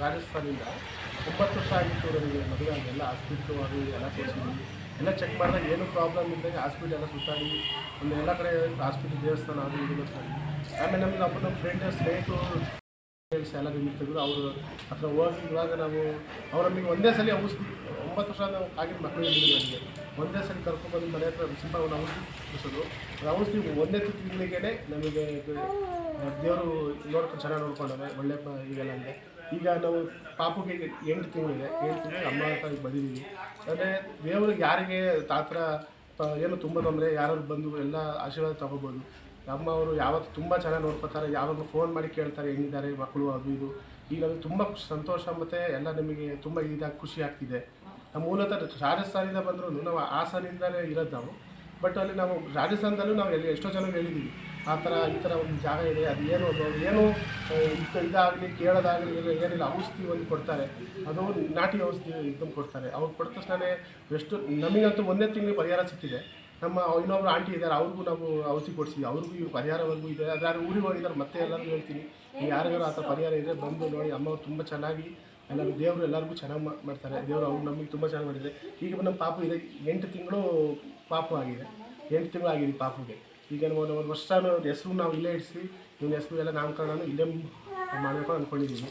ರಾಜಸ್ಥಾನಿಂದ ಒಂಬತ್ತು ವರ್ಷ ಆಗಿತ್ತು ನನಗೆ ಮದುವೆ ಎಲ್ಲ ಹಾಸ್ಪಿಟ್ಲು ಅದು ಎಲ್ಲ ತೋರಿಸಿದ್ವಿ ಎಲ್ಲ ಚೆಕ್ ಮಾಡಿದಾಗ ಏನು ಪ್ರಾಬ್ಲಮ್ ಇದ್ದಾಗ ಹಾಸ್ಪಿಟಲ್ ಎಲ್ಲ ಸುತ್ತಾಡಿ, ಒಂದು ಎಲ್ಲ ಕಡೆ ಹಾಸ್ಪಿಟ್ಲ್ ದೇವಸ್ಥಾನ ಅದು ಇದು ಆಮೇಲೆ ನಮ್ಮ ಅಪ್ಪ ನಮ್ಮ ಫ್ರೆಂಡ್ ಸ್ನೇಹಿತರು ಎಲ್ಲ ನಿಮಗೆ ತೆಗೆದು ಅವರು ಹತ್ರ ಹೋಗಿ ಇವಾಗ ನಾವು ಅವ್ರು ನಮಗೆ ಒಂದೇ ಸಲ ಔಷಧಿ ಒಂಬತ್ತು ವರ್ಷ ನಾವು ಆಗಿನ ಮಕ್ಕಳು ನನಗೆ ಒಂದೇ ಸಲ ಕರ್ಕೊಂಡ್ಬಂದು ಮನೆ ಹತ್ರ ನಾವು ಔಷಧಿ ಒಂದೇ ತಿಂಗಳಿಗೆ ನಮಗೆ ದೇವರು ನೋಡ್ಕೊಂಡು ಚೆನ್ನಾಗಿ ನೋಡ್ಕೊಂಡವೆ ಒಳ್ಳೆ ಈಗೆಲ್ಲ ಅಂದರೆ ಈಗ ನಾವು ಪಾಪುಗೆ ಎಂಟು ತಿಂಗಳಿದೆ. ಎಂಟು ತಿಂಗಳಿಗೆ ಅಮ್ಮ ಅಂತ ಈಗ ಬಂದಿದ್ದೀವಿ ಅಂದರೆ ದೇವ್ರಿಗೆ ಯಾರಿಗೆ ತಾತ್ರ ಏನು ತುಂಬ ತೊಂದರೆ ಯಾರು ಬಂದು ಎಲ್ಲ ಆಶೀರ್ವಾದ ತಗೋಬೋದು. ಅಮ್ಮ ಅವರು ಯಾವತ್ತು ತುಂಬ ಚೆನ್ನಾಗಿ ನೋಡ್ಕೊತಾರೆ ಯಾವಾಗ ಫೋನ್ ಮಾಡಿ ಕೇಳ್ತಾರೆ, ಹೆಂಗಿದ್ದಾರೆ ಮಕ್ಕಳು ಅದು ಇದು. ಈಗ ನಮಗೆ ತುಂಬ ಸಂತೋಷ ಮತ್ತು ಎಲ್ಲ ನಮಗೆ ತುಂಬ ಇದಾಗಿ ಖುಷಿ ಆಗ್ತಿದೆ. ನಮ್ಮ ಮೂಲತಃ ರಾಜಸ್ಥಾನಿಂದ ಬಂದರೂ ನಾವು ಹಾಸನಿಂದಲೇ ಇರೋದು ನಾವು. ಬಟ್ ಅಲ್ಲಿ ನಾವು ರಾಜಸ್ಥಾನದಲ್ಲೂ ನಾವು ಎಲ್ಲಿ ಎಷ್ಟೋ ಜನ ಹೇಳಿದ್ದೀವಿ ಆ ಥರ ಈ ಥರ ಒಂದು ಜಾಗ ಇದೆ, ಅದು ಏನು ಏನು ಇದಾಗಲಿ, ಕೇಳೋದಾಗಲಿ ಏನು, ಏನಿಲ್ಲ, ಔಷಧಿ ಒಂದು ಕೊಡ್ತಾರೆ. ಅದು ನಾಟಿ ಔಷಧಿ ಇದನ್ನು ಕೊಡ್ತಾರೆ. ಅವ್ರು ಕೊಟ್ಟ ತಕ್ಷಣ ಎಷ್ಟು ನಮಗಂತೂ ಒಂದೇ ತಿಂಗಳಿಗೆ ಪರಿಹಾರ ಸಿಕ್ಕಿದೆ. ನಮ್ಮ ಇನ್ನೊಬ್ರು ಆಂಟಿ ಇದ್ದಾರೆ, ಅವ್ರಿಗೂ ನಾವು ಔಷಧಿ ಕೊಡಿಸಿದ್ವಿ ಅವ್ರಿಗೂ ಇವ್ರು ಪರಿಹಾರವರೆಗೂ ಇದೆ. ಅದಾದ್ರೆ ಊರಿಗೆ ಹೋಗಿದ್ದಾರೆ, ಮತ್ತೆ ಎಲ್ಲರಿಗೂ ಹೇಳ್ತೀನಿ. ಯಾರಿಗಾರು ಆ ಥರ ಪರಿಹಾರ ಇದ್ದರೆ ಬಂದು ನೋಡಿ ಅಮ್ಮವ್ರು ತುಂಬ ಚೆನ್ನಾಗಿ ಎಲ್ಲರೂ, ದೇವರು ಎಲ್ಲರಿಗೂ ಚೆನ್ನಾಗಿ ಮಾಡ್ತಾರೆ. ದೇವರು ಅವ್ರು ನಮಗೆ ತುಂಬ ಚೆನ್ನಾಗಿ ಮಾಡಿದ್ದಾರೆ. ಈಗ ನಮ್ಮ ಪಾಪು ಇದೆ, ಎಂಟು ತಿಂಗಳು ಪಾಪು ಆಗಿದೆ. ಎಂಟು ತಿಂಗಳು ಆಗಿದೆ ಪಾಪುಗೆ. ಈಗ ನಾವು ಒಂದು ವರ್ಷ ಹೆಸರು ನಾವು ಇಲ್ಲೇ ಇಡಿಸಿ, ಇವ್ನ ಹೆಸರು ಎಲ್ಲ ನಾಮಕರಣ ಇಲ್ಲೇ ಮಾಡಬೇಕು ಅಂದ್ಕೊಂಡಿದ್ದೀವಿ